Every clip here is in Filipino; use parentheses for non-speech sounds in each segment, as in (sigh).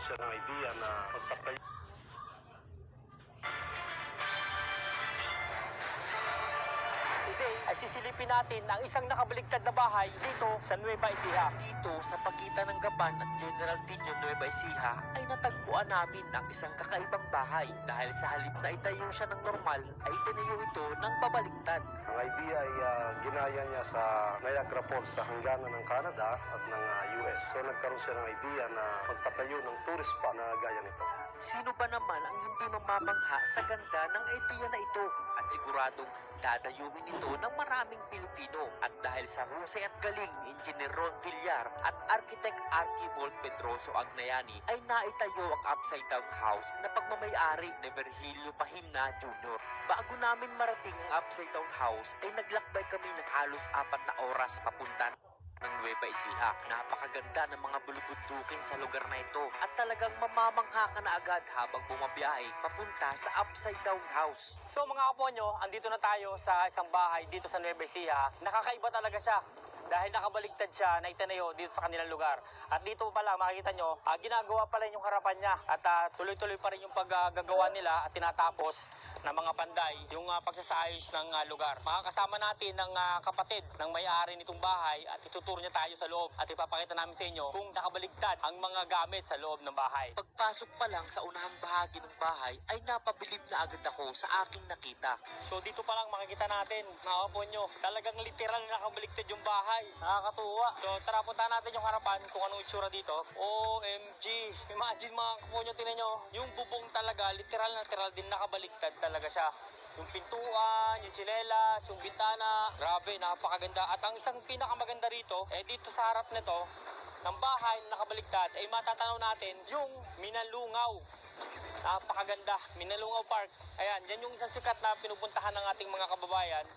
nagkaroon siya ng idea na magpatayo Today ay sisilipin natin ang isang nakabaligtad na bahay dito sa Nueva Ecija. Dito sa pagitan ng Gapan at General Tino Nueva Ecija ay natagpuan namin ang isang kakaibang bahay dahil sa halip na itayo siya ng normal ay tinayo ito ng pabaligtad. Ang idea ay ginaya niya sa Niagara Falls sa hangganan ng Canada at ng ah, US. So nagkaroon siya ng idea na magpatayo ng tourist spot na gaya nito. Sino ba naman ang hindi mamamangha sa ganda ng idea na ito? At siguradong dadayuin ito ng maraming Pilipino. At dahil sa husay at galing ni Engineer Ron Villar at Architect Archibald Pedroso Agnayani ay naitayo ang upside down house na pagmamayari ni Virgilio Pahimna Jr. Bago namin marating ang upside down house ay naglakbay kami ng halos apat na oras papunta ng Nueva Ecija. Napakaganda ng mga bulubundukin sa lugar na ito at talagang mamamangha ka na agad habang bumabiyahe papunta sa upside down house. So mga kaponyo, andito na tayo sa isang bahay dito sa Nueva Ecija. Nakakaiba talaga siya dahil nakabaligtad siya na itanayo dito sa kanilang lugar. At dito pa lang makikita nyo, ah, ginagawa pa rin yung harapan niya at ah, tuloy-tuloy pa rin yung paggagawa nila at tinatapos ng mga panday yung ah, pagsasaayos ng ah, lugar. Makakasama natin ng ah, kapatid ng may-ari nitong bahay at ituturo niya tayo sa loob at ipapakita namin sa inyo kung nakabaligtad ang mga gamit sa loob ng bahay. Pagpasok pa lang sa unahang bahagi ng bahay ay napabilib na agad ako sa aking nakita. So dito pa lang makikita natin, mga kaponyo, talagang literal na nakabaligtad yung bahay. Nakakatuwa. So tara punta natin yung harapan kung anong itsura dito. OMG! Imagine mga kaponyo, tinan nyo, yung bubong talaga, literal na literal din nakabaligtad talaga siya. Yung pintuan, yung tsinelas, yung bintana, grabe, napakaganda. At ang isang pinakamaganda rito, eh dito sa harap nito, ng bahay na nakabaligtad, ay matatanaw natin yung Minalungaw. Napakaganda, Minalungaw Park. Ayan, yan yung isang sikat na pinupuntahan ng ating mga kababayan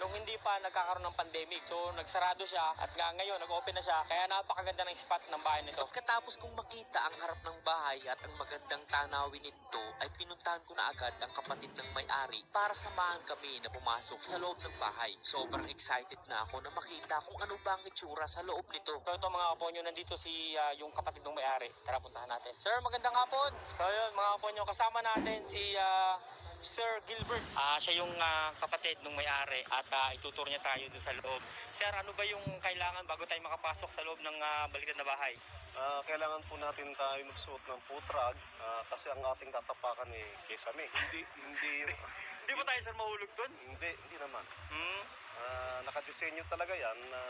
nung hindi pa nagkakaroon ng pandemic. So, nagsarado siya at nga ngayon, nag-open na siya. Kaya napakaganda ng spot ng bahay nito. Pagkatapos kong makita ang harap ng bahay at ang magandang tanawin nito, ay pinuntahan ko na agad ang kapatid ng may-ari para samahan kami na pumasok sa loob ng bahay. Sobrang excited na ako na makita kung ano ba ang itsura sa loob nito. So ito mga kaponyo, nandito si ah, yung kapatid ng may-ari. Tara, puntahan natin. Sir, magandang hapon. So yun, mga kaponyo, kasama natin si ah, Sir Gilbert. Ah, siya yung ah, kapatid ng may-ari at ah, ituturo niya tayo dun sa loob. Sir, ano ba yung kailangan bago tayo makapasok sa loob ng uh, baliktad na bahay? Ah, kailangan po natin tayo magsuot ng putrag ah, kasi ang ating tatapakan eh kesame. Hindi hindi (laughs) Hindi ba tayo sir mahulog dun? hindi hindi naman. Hmm? Ah, nakadesenyo talaga yan na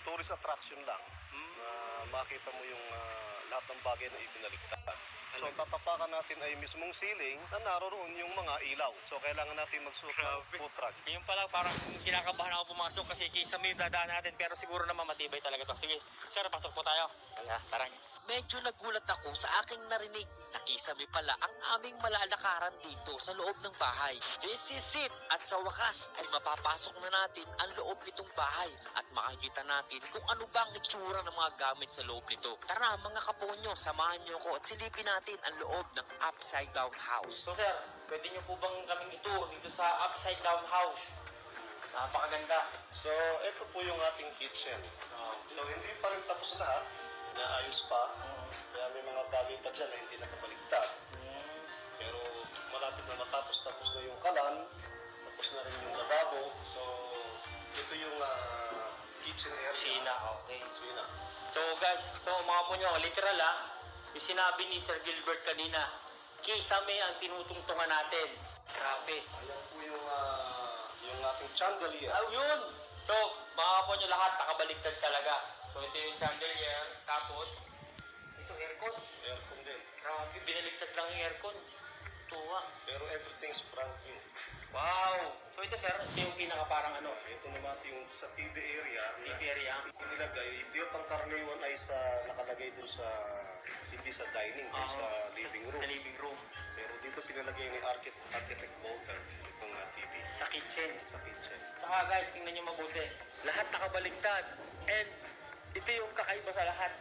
tourist attraction lang Hmm? na makita mo yung ah, lahat ng bagay na ibinaligtad. So tatapakan natin ay mismong ceiling na naroon yung mga ilaw. So kailangan natin magsuot ng Grabe. putrag. Yung pala parang kinakabahan ako pumasok kasi kaysa may dadaan natin pero siguro naman matibay talaga to. Sige, sir, pasok po tayo. Kaya, tara. Medyo nagulat ako sa aking narinig na kisame pala ang aming malalakaran dito sa loob ng bahay. This is it! At sa wakas ay mapapasok na natin ang loob nitong bahay at makikita natin kung ano ba ang itsura ng mga gamit sa loob nito. Tara mga kaponyo, samahan niyo ko at silipin natin ang loob ng upside down house. So sir, pwede niyo po bang kaming ito dito sa upside down house? Napakaganda. So ito po yung ating kitchen. So hindi pa rin tapos lahat. Naayos pa. Kaya may mga bagay pa dyan na hindi nakabaligtad. Pero malapit na matapos tapos na yung kalan. Tapos na rin yung lavabo. So ito yung ah, kitchen area. Sina, okay. Sina. So guys, ito mga po nyo, literal ha, yung sinabi ni Sir Gilbert kanina, kisame ang tinutungtungan natin. Grabe. Ayan po yung, ah, yung ating chandelier. Ah, yun! So, mga po nyo lahat, nakabaliktad talaga. So, ito yung chandelier, tapos, ito aircon. Aircon din. Grabe, binaliktad lang yung aircon. Tuwa. Pero everything's brand new. Wow! So, ito sir, ito yung pinaka parang ano, Ito naman yung sa TV area. TV area. Inilagay, yung pangkaraniwan ay sa nakalagay dun sa hindi sa dining, dun sa living Sa room. living room. Pero dito pinalagay ni Architect, Architect uh, TV Sa kitchen. sa kitchen. Saka guys, tingnan nyo mabuti. Lahat nakabaliktad. And ito yung kakaiba sa lahat.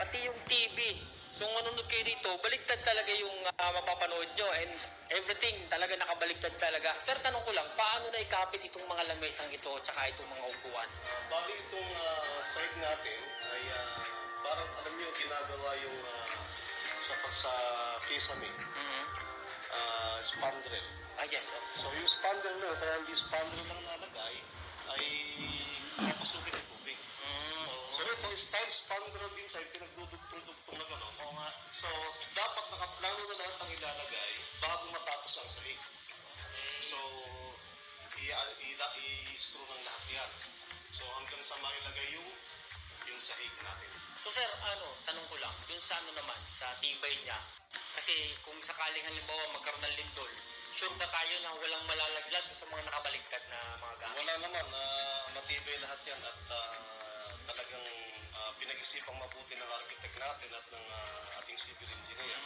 Pati yung TV. So kung manunod kayo dito, baliktad talaga yung ah, mapapanood nyo. And everything talaga nakabaliktad talaga. Sir, tanong ko lang, paano na ikapit itong mga lamesang ito tsaka itong mga upuan? Uh, bali itong uh, side natin ay uh, parang alam niyo ginagawa yung uh, sa sa kisame, Mhm. Ah, spandrel. Ah, yes. oh. So yung spandrel na, kaya hindi spandrel lang nalagay, ay papasukin ng tubig. Mm, oo. So ito, style spandrel din sa pinagdudugtong-dugtong na gano'n. Oo nga. So, dapat nakaplano na lahat ang ilalagay bago matapos ang sahig. So, i- i- i-screw ng lahat yan. So, hanggang sa mailagay yung yung sahig natin. So sir, ano, tanong ko lang, dun sa ano naman, sa tibay niya, kasi kung sakaling halimbawa magkaroon ng lindol, sure ba tayo na walang malalaglag sa mga nakabaligtad na mga gamit? Wala naman, ah, matibay lahat yan at ah, talagang ah, pinag-isipang mabuti ng architect natin at ng ah, ating civil engineer.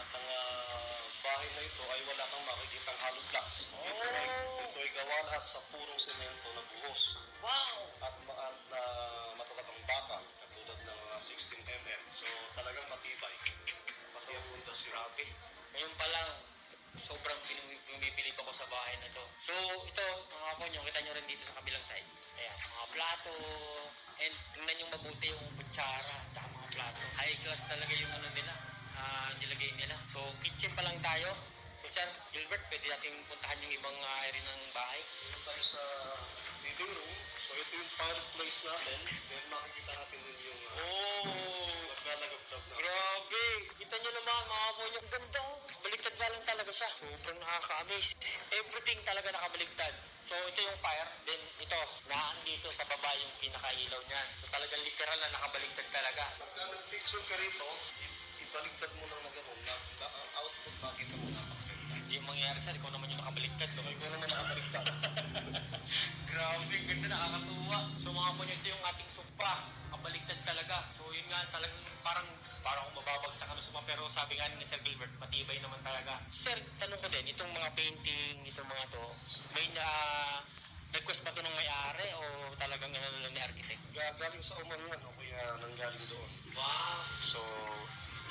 At ang ah, bahay na ito ay wala kang makikitang hollow blocks. Ito ay, ito ay gawa lahat sa purong semento na buhos. Wow! at, at na matukat ang bakal katulad ng mga 16 mm. So talagang matibay. Ang pundasyon. Grabe. Ngayon pa lang, sobrang pinumi- bumibilib ako sa bahay na to. So, ito, mga kapon nyo, kita nyo rin dito sa kabilang side. Ayan, mga plato, and tingnan nyo mabuti yung kutsara, tsaka mga plato. High class talaga yung ano nila, ah, nilagay nila. So, kitchen pa lang tayo. So, Sir Gilbert, pwede natin puntahan yung ibang uh, area ng bahay. Dito tayo sa living room. So ito yung fireplace natin. Then makikita natin Lang talaga siya. Sobrang nakaka-amaze. Everything talaga nakabaliktad. So ito yung fire. Then ito, naan dito sa baba yung pinakailaw niyan. So talagang literal na nakabaliktad talaga. Pagka nag-picture ka rito, i- ibaliktad mo lang na gano'n. Na, na, ang output makita mo napakaganda. Hindi yung mangyayari sir, ikaw naman yung nakabaliktad. No? Ikaw naman nakabaliktad. (laughs) Grabe, ganda nakakatuwa. So mga po ito yung ating sopa. Kabaliktad talaga. So yun nga, talagang parang parang kung mababagsak ano suma pero sabi nga ni Sir Gilbert, matibay naman talaga. Sir, tanong ko din, itong mga painting, itong mga to, may na request ba to ng may-ari o talagang ano lang ni architect? Galing sa Oman yan, o kaya nanggaling doon. Wow! So,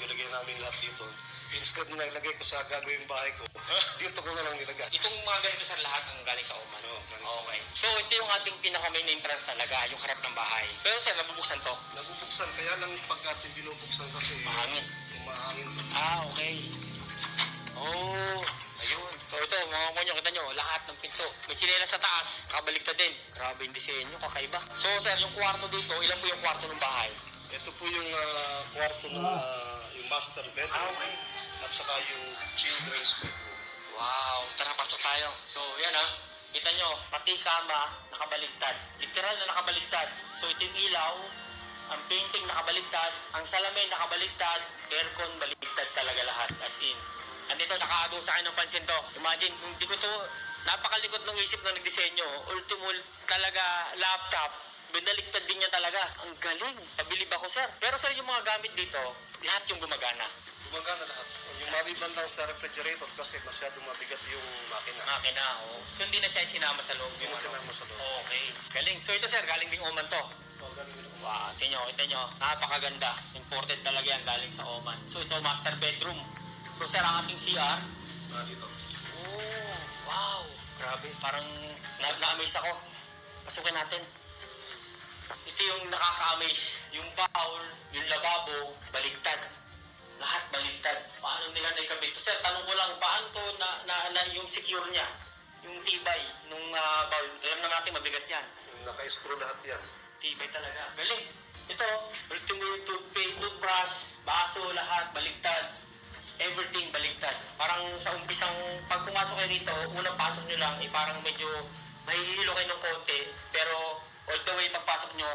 nilagay namin lahat dito. Instead na ilagay ko sa gagawing bahay ko, (laughs) dito ko na lang nilagay. Itong mga ganito sir lahat ang galing sa Oman. Oo, galing sa Okay. So ito yung ating pinaka main entrance talaga, yung harap ng bahay. Pero sir, nabubuksan to. Nabubuksan, kaya lang pag ating binubuksan kasi Mahangin. umahangin. Ah, okay. Oh, ayun. So ito, mga konyo, kita nyo, lahat ng pinto. May sinela sa taas, kabaliktad din. Grabe yung disenyo, kakaiba. So sir, yung kwarto dito, ilan po yung kwarto ng bahay? Ito po yung ah, kwarto ng ah, yung master bedroom. Ah, okay. Saka yung children's bedroom. Wow, tara pasok tayo. So yan ha, kita nyo, pati kama, nakabaligtad. Literal na nakabaligtad. So ito yung ilaw, ang painting nakabaligtad, ang salamin nakabaligtad, aircon baligtad talaga lahat, as in. Andito, nakaagaw sa akin ng pansin to. Imagine, kung di ko to, napakalikot ng isip na nagdisenyo. Ultimo, talaga, laptop, binaligtad din niya talaga. Ang galing. Pabilib ako, sir. Pero sir, yung mga gamit dito, lahat yung gumagana. Gumagana lahat. Yung maliban lang sa refrigerator kasi masyadong mabigat yung makina. Makina, oh. So, hindi na siya sinama sa loob. Hindi na ano. sinama sa loob. Okay. Galing. So, ito, sir, galing din Oman to. Oh, ganun yun. Wow, tingnan nyo, tingnan nyo. Napakaganda. Imported talaga yan galing sa Oman. So, ito, master bedroom. So, sir, ang ating CR. Ah, dito. Oh, wow. Grabe. Parang na- na-amaze ako. Pasukin natin. Ito yung nakaka-amaze. Yung bowl, yung lababo, baligtad. Lahat baligtad. Paano nila naikabit? Sir, tanong ko lang, paano to na, na, na yung secure niya? Yung tibay nung ah, bowl. Alam na natin, mabigat yan. Naka-screw lahat yan. Tibay talaga. Galing. Ito, ultimo yung toothpaste, toothbrush, baso, lahat, baligtad. Everything baligtad. Parang sa umpisang, pag pumasok kayo rito, unang pasok nyo lang, eh, parang medyo mahihilo kayo ng konti. Pero all the way pagpasok nyo,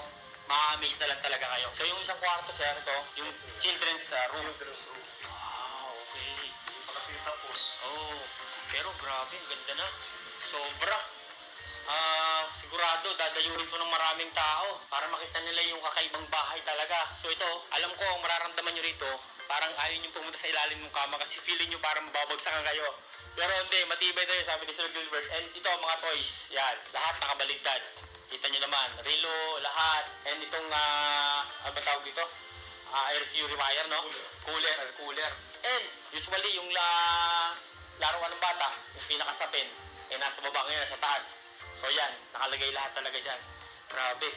ma-amaze na lang talaga kayo. So yung isang kwarto, sir, ito, yung children's uh, room. Children's room. Wow, okay. Hindi pa kasi tapos. Oh, pero grabe, ang ganda na. Sobra. Ah, sigurado dadayuhin to ng maraming tao para makita nila yung kakaibang bahay talaga. So ito, alam ko ang mararamdaman nyo rito, parang ayaw nyo pumunta sa ilalim ng kama kasi feeling nyo parang mababagsakan kayo. Pero hindi, matibay tayo sabi ni Sir Gilbert. And ito, mga toys, yan, lahat nakabaligtad. Kita nyo naman, relo, lahat. And itong, ah, ano ba tawag dito? Ah, air purifier, no? Cooler, air cooler. And usually yung la laruan ng bata, yung pinakasapin, eh nasa baba ngayon, nasa taas. So yan, nakalagay lahat talaga dyan. Grabe.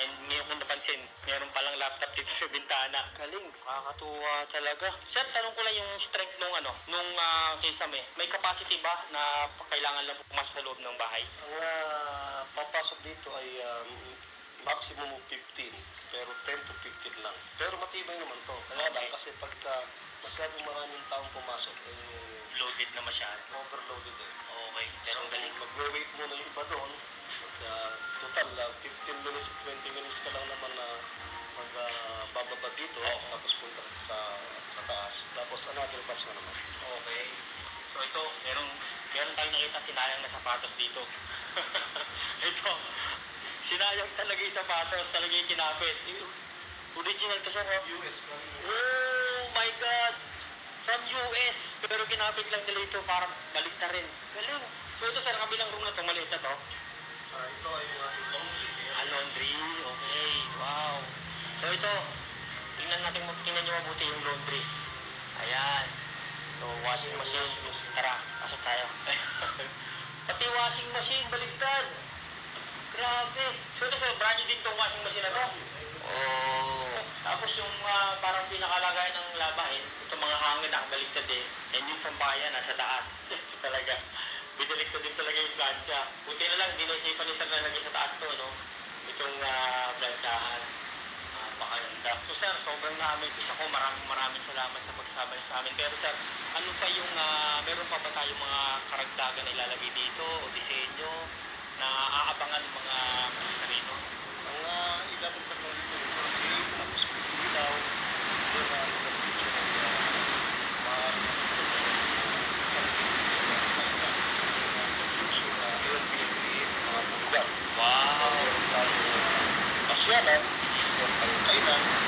And ngayon kung napansin, meron palang laptop dito sa bintana. Galing, kakatuwa talaga. Sir, tanong ko lang yung strength nung ano, nung uh, kisame. May capacity ba na kailangan lang pumasok sa loob ng bahay? Ang ah, papasok dito ay um, maximum of 15, pero 10 to 15 lang. Pero matibay naman to. Kaya lang Okay. kasi pagka masyadong maraming taong pumasok, eh, Loaded na masyado. overloaded eh. Okay, pero ang galing. Magwe-wait muna yung iba doon. Pagka total, ah, 15 minutes, 20 minutes ka lang naman na mag ah, bababa dito, Oo. tapos punta sa, sa taas. Tapos another batch na naman. Okay. So ito, meron, meron tayong nakita sinayang na sapatos dito. (laughs) ito, sinayang talaga yung sapatos, talaga yung kinapit. Original to siya, no? US, Oh my God! From US, pero kinapit lang nila ito para balik na rin. Galing. So ito sa kabilang room na to, maliit na to. Ito ay yung ating laundry. Ah, laundry. Okay. Wow. So ito, tingnan natin, tingnan nyo mabuti yung laundry. Ayan. So, washing machine. Tara, pasok tayo. (laughs) Pati washing machine, baliktad. Grabe. So ito, so, brand new din tong washing machine na to. Oh. Tapos yung ah, parang pinakalagayan ng labahin, itong mga hangin nakabaliktad eh. And yung sampayan nasa taas. (laughs) Talaga. Binaliktad din talaga yung plancha. Buti na lang, dinisipan ni Sir na lagay sa taas to, no? Itong uh, planchahan. Napakaganda. So sir, sobrang na-amaze ako. Maraming maraming salamat sa pagsama niyo sa amin. Pero sir, ano pa yung, ah, meron pa ba tayong mga karagdagan na ilalagay dito o disenyo na aabangan ng mga karino? Ang uh, ilalim pa lang dito, yung tape, tapos may ilaw, yun ang uh, picture ng uh, maaari na mga tunggat. So,